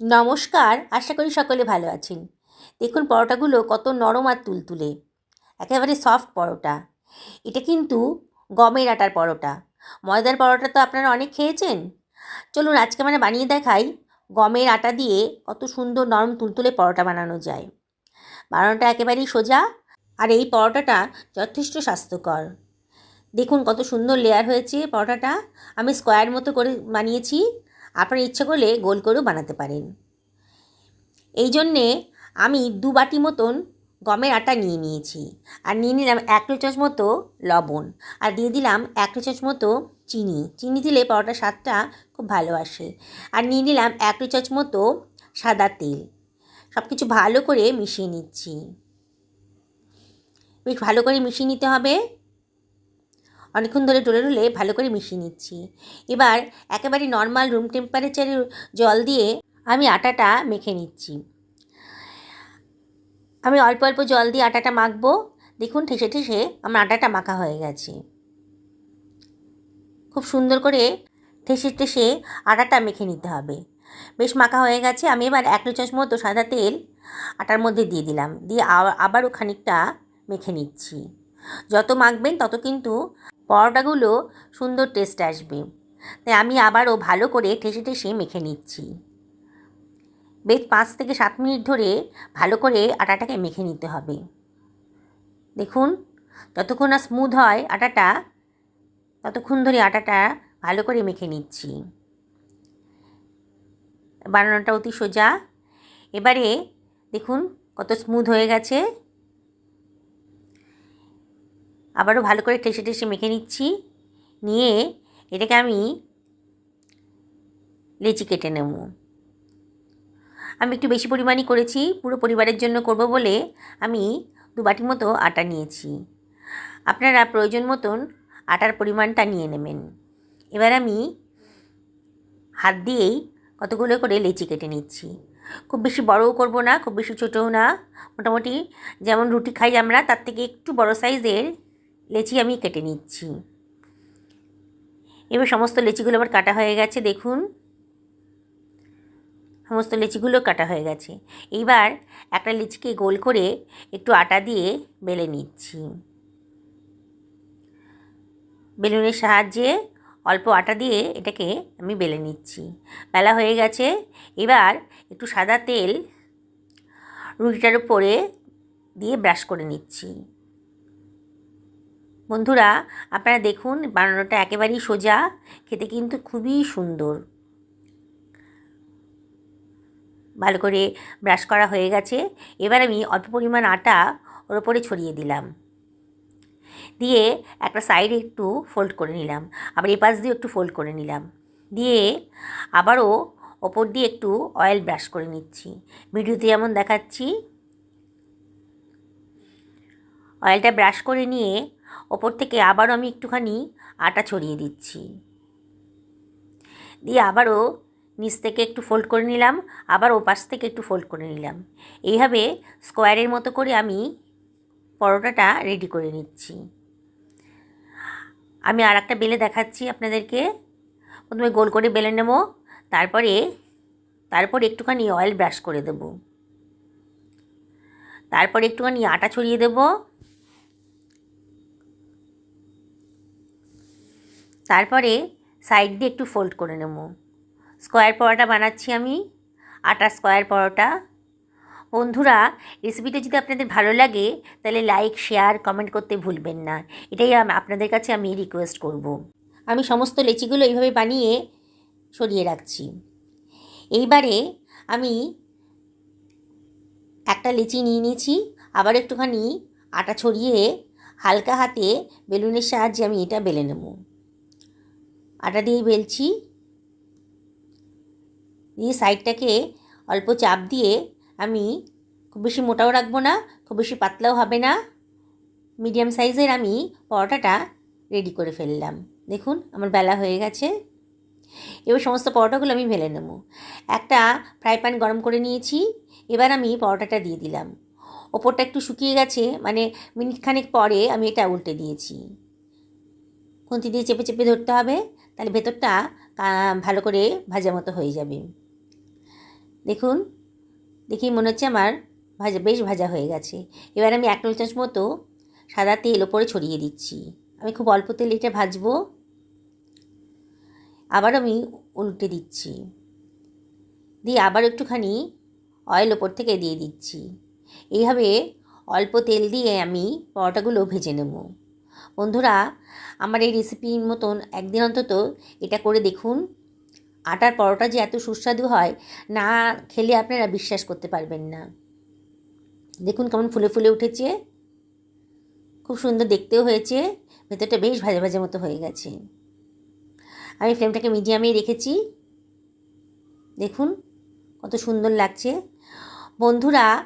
নমস্কার, আশা করি সকলে ভালো আছেন। দেখুন পরোটাগুলো কত নরম আর তুলতুলে। একেবারে সফট পরোটা। এটা কিন্তু গমের আটার পরোটা। ময়দার পরোটা তো আপনারা অনেক খেয়েছেন। চলুন আজকে মানে বানিয়ে দেখাই গমের আটা দিয়ে কত সুন্দর নরম তুলতুলে পরোটা বানানো যায়। বানানোটা একেবারেই সোজা আর এই পরোটাটা যথেষ্ট স্বাস্থ্যকর। দেখুন কত সুন্দর লেয়ার হয়েছে পরোটাটা। আমি স্কোয়ার মতো করে বানিয়েছি। আপনার ইচ্ছে করলে গোল করেও বানাতে পারেন। এই জন্যে আমি দু বাটি মতন গমের আটা নিয়ে নিয়েছি। আর নিয়ে নিলাম এক চামচ মতো লবণ। আর দিয়ে দিলাম এক চামচ মতো চিনি। চিনি দিলে পরোটার স্বাদটা খুব ভালো আসে। আর নিয়ে নিলাম এক চামচ মতো সাদা তেল। সব কিছু ভালো করে মিশিয়ে নিচ্ছি। বেশ ভালো করে মিশিয়ে নিতে হবে। অনেকক্ষণ ধরে ডলে ডলে ভালো করে মিশিয়ে নিচ্ছি। এবার একেবারে নর্মাল রুম টেম্পারেচারের জল দিয়ে আমি আটাটা মেখে নিচ্ছি। আমি অল্প অল্প জল দিয়ে আটাটা মাখবো। দেখুন ঠেসে ঠেসে আমার আটাটা মাখা হয়ে গেছে। খুব সুন্দর করে ঠেসে ঠেসে আটাটা মেখে নিতে হবে। বেশ মাখা হয়ে গেছে। আমি এবার এক চামচ মতো সাদা তেল আটার মধ্যে দিয়ে দিলাম। দিয়ে আবারও খানিকটা মেখে নিচ্ছি। যত মাখবেন তত কিন্তু পরোটাগুলো সুন্দর টেস্ট আসবে। তাই আমি আবারও ভালো করে ঠেসে ঠেসে মেখে নিচ্ছি। বেশ পাঁচ থেকে সাত মিনিট ধরে ভালো করে আটাটাকে মেখে নিতে হবে। দেখুন, যতক্ষণ না স্মুথ হয় আটাটা, ততক্ষণ ধরে আটাটা ভালো করে মেখে নিচ্ছি। বানানোটা অতি সোজা। এবারে দেখুন কত স্মুথ হয়ে গেছে। আবারও ভালো করে ঠেসে ঠেসে মেখে নিচ্ছি। নিয়ে এটাকে আমি লেচি কেটে নেব। আমি একটু বেশি পরিমাণই করেছি, পুরো পরিবারের জন্য করব বলে আমি দু বাটি মতো আটা নিয়েছি। আপনারা প্রয়োজন মতন আটার পরিমাণটা নিয়ে নেবেন। এবার আমি হাত দিয়েই কতগুলো করে লেচি কেটে নিচ্ছি। খুব বেশি বড়ও করব না, খুব বেশি ছোটও না। মোটামুটি যেমন রুটি খাই আমরা, তার থেকে একটু বড় সাইজের লেচি আমি কেটে নিচ্ছি। এবার সমস্ত লেচিগুলো আবার কাটা হয়ে গেছে, দেখুন। সমস্ত লেচিগুলো কাটা হয়ে গেছে। এইবার একটা লিচিকে গোল করে একটু আটা দিয়ে বেলে নিচ্ছি। বেলুনের সাহায্যে অল্প আটা দিয়ে এটাকে আমি বেলে নিচ্ছি। বেলা হয়ে গেছে, এবার একটু সাদা তেল রুটিটার উপরে দিয়ে ব্রাশ করে নিচ্ছি। বন্ধুরা, আপনারা দেখুন, বানানোটা একেবারেই সোজা, খেতে কিন্তু খুবই সুন্দর। ভালো করে ব্রাশ করা হয়ে গেছে। এবার আমি অল্প পরিমাণ আটা ওর ওপরে ছড়িয়ে দিলাম। দিয়ে একটা সাইডে একটু ফোল্ড করে নিলাম। আবার এপাশ দিয়ে একটু ফোল্ড করে নিলাম। দিয়ে আবারও ওপর দিয়ে একটু অয়েল ব্রাশ করে নিচ্ছি। ভিডিওতে যেমন দেখাচ্ছি, অয়েলটা ব্রাশ করে নিয়ে ওপর থেকে আবারও আমি একটুখানি আটা ছড়িয়ে দিচ্ছি। দিয়ে আবারও নিচ থেকে একটু ফোল্ড করে নিলাম, আবার ওপাশ থেকে একটু ফোল্ড করে নিলাম। এইভাবে স্কোয়ারের মতো করে আমি পরোটাটা রেডি করে নিচ্ছি। আমি আর একটা বেলে দেখাচ্ছি আপনাদেরকে। প্রথমে গোল করে বেলে নেব, তারপরে, তারপর একটুখানি অয়েল ব্রাশ করে দেব। তারপর একটুখানি আটা ছড়িয়ে দেব। তারপরে সাইড দিয়ে একটু ফোল্ড করে নেব। স্কোয়ার পরোটা বানাচ্ছি আমি, আটা স্কোয়ার পরোটা। বন্ধুরা রেসিপিটা যদি আপনাদের ভালো লাগে, তাহলে লাইক শেয়ার কমেন্ট করতে ভুলবেন না। এটাই আপনাদের কাছে আমি রিকোয়েস্ট করব। আমি সমস্ত লেচিগুলো এইভাবে বানিয়ে সরিয়ে রাখছি। এইবারে আমি একটা লেচি নিয়ে নিয়েছি, আবার একটুখানি আটা ছড়িয়ে হালকা হাতে বেলুনের সাহায্যে আমি এটা বেলে নেব। আটা দিয়ে বেলছি। দিয়ে সাইডটাকে অল্প চাপ দিয়ে আমি খুব বেশি মোটাও রাখব না, খুব বেশি পাতলাও হবে না। মিডিয়াম সাইজের আমি পরোটাটা রেডি করে ফেললাম। দেখুন, আমার বেলা হয়ে গেছে। এবার সমস্ত পরোটাগুলো আমি ভেলে নেব। একটা ফ্রাই প্যান গরম করে নিয়েছি, এবার আমি পরোটাটা দিয়ে দিলাম। ওপরটা একটু শুকিয়ে গেছে মানে মিনিট খানেক পরে আমি এটা উল্টে দিয়েছি। খুন্তি দিয়ে চেপে চেপে ধরতে হবে। তাহলে ভেতরটা ভালো করে ভাজা মতো হয়ে যাবে। দেখুন দেখি মনে হচ্ছে আমার ভাজা, বেশ ভাজা হয়ে গেছে। এবার আমি এক চামচ মতো সাদা তেল ওপরে ছড়িয়ে দিচ্ছি। আমি খুব অল্প তেল এটা ভাজবো। আবার আমি উল্টে দিচ্ছি। দিয়ে আবার একটুখানি অয়েল ওপর থেকে দিয়ে দিচ্ছি। এইভাবে অল্প তেল দিয়ে আমি পরোটাগুলো ভেজে নেব। বন্ধুরা, আমার এই রেসিপির মতন একদিন অন্তত এটা করে দেখুন। আটার পরোটা যে এত সুস্বাদু হয়, না খেলে আপনারা বিশ্বাস করতে পারবেন না। দেখুন কেমন ফুলে ফুলে উঠেছে। খুব সুন্দর দেখতেও হয়েছে। ভেতরটা বেশ ভাজা ভাজা মতো হয়ে গেছে। আমি ফ্লেমটাকে মিডিয়ামেই রেখেছি। দেখুন কত সুন্দর লাগছে। বন্ধুরা,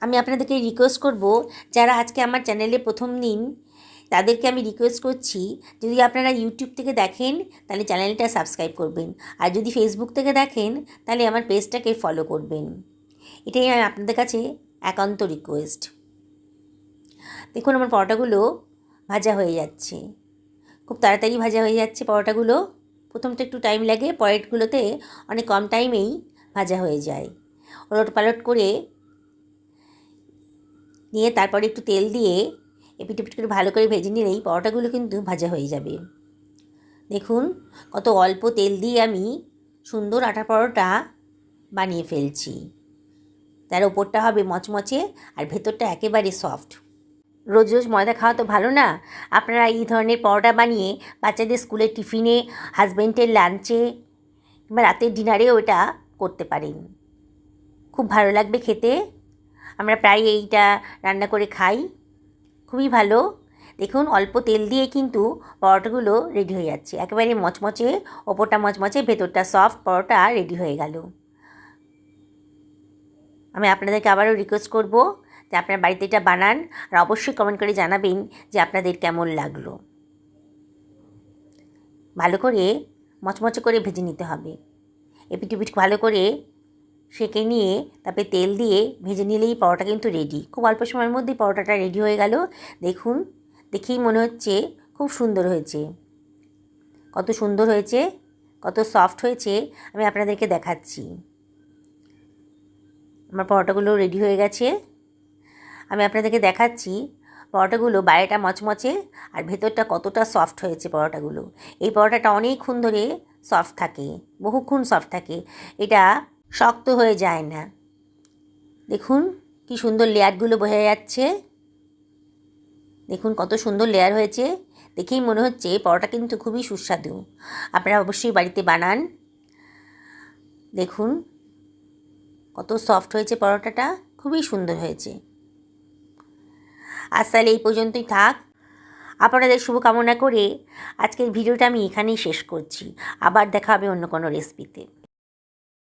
আমি আপনাদেরকে রিকোয়েস্ট করব, যারা আজকে আমার চ্যানেলে প্রথম দিন তাদেরকে আমি রিকোয়েস্ট করছি, যদি আপনারা ইউটিউব থেকে দেখেন, তাহলে চ্যানেলটা সাবস্ক্রাইব করবেন। আর যদি ফেসবুক থেকে দেখেন, তাহলে আমার পেজটাকে ফলো করবেন। এটাই আমি আপনাদের কাছে একান্ত রিকোয়েস্ট দেখুন, আমার পরোটাগুলো ভাজা হয়ে যাচ্ছে। খুব তাড়াতাড়ি ভাজা হয়ে যাচ্ছে পরোটাগুলো। প্রথমটা একটু টাইম লাগে, পরেরগুলোতে অনেক কম টাইমেই ভাজা হয়ে যায়। ওলট পালট করে নিয়ে তারপরে একটু তেল দিয়ে এপিট এপিট করে ভালো করে ভেজে নিলেই পরোটাগুলো কিন্তু ভাজা হয়ে যাবে। দেখুন, কত অল্প তেল দিয়ে আমি সুন্দর আটা পরোটা বানিয়ে ফেলছি। তার ওপরটা হবে মচমচে আর ভেতরটা একেবারে সফট। রোজ রোজ ময়দা খাওয়া তো ভালো না? আপনারা এই ধরনের পরোটা বানিয়ে বাচ্চাদের স্কুলের টিফিনে হাজব্যান্ডের লাঞ্চে কিংবা রাতের ডিনারেও এটা করতে পারেন। খুব ভালো লাগবে খেতে। আমরা প্রায় এইটা রান্না করে খাই। খুবই ভালো। দেখুন, অল্প তেল দিয়ে কিন্তু পরোটাগুলো রেডি হয়ে যাচ্ছে। একেবারে মচমচে, ওপরটা মচমচে, ভেতরটা সফট পরোটা রেডি হয়ে গেল। আমি আপনাদেরকে আবারও রিকোয়েস্ট করব যে আপনার বাড়িতে এটা বানান আর অবশ্যই কমেন্ট করে জানাবেন যে আপনাদের কেমন লাগল। ভালো করে মচমচে করে ভেজে নিতে হবে। এপিট এপিট ভালো করে সেঁকে নিয়ে তারপরে তেল দিয়ে ভেজে নিলেই পরোটা কিন্তু রেডি খুব অল্প সময়ের মধ্যেই পরোটাটা রেডি হয়ে গেল। দেখুন, দেখেই মনে হচ্ছে খুব সুন্দর হয়েছে। কত সুন্দর হয়েছে, কত সফট হয়েছে, আমি আপনাদেরকে দেখাচ্ছি। আমার পরোটাগুলো রেডি হয়ে গেছে। আমি আপনাদেরকে দেখাচ্ছি পরোটাগুলো বাইরেটা মচমচে আর ভেতরটা কতটা সফট হয়েছে পরোটাগুলো। এই পরোটাটা অনেকক্ষণ ধরে সফট থাকে, বহুক্ষণ সফট থাকে। এটা শক্ত হয়ে যায় না। দেখুন কি সুন্দর লেয়ারগুলো বোঝা যাচ্ছে। দেখুন কত সুন্দর লেয়ার হয়েছে। দেখেই মনে হচ্ছে পরোটা কিন্তু খুবই সুস্বাদু। আপনারা অবশ্যই বাড়িতে বানান। দেখুন কত সফট হয়েছে পরোটাটা, খুবই সুন্দর হয়েছে। আজ তাহলে এই পর্যন্তই থাক। আপনাদের শুভকামনা করে আজকের ভিডিওটা আমি এখানেই শেষ করছি। আবার দেখা হবে অন্য কোনো রেসিপিতে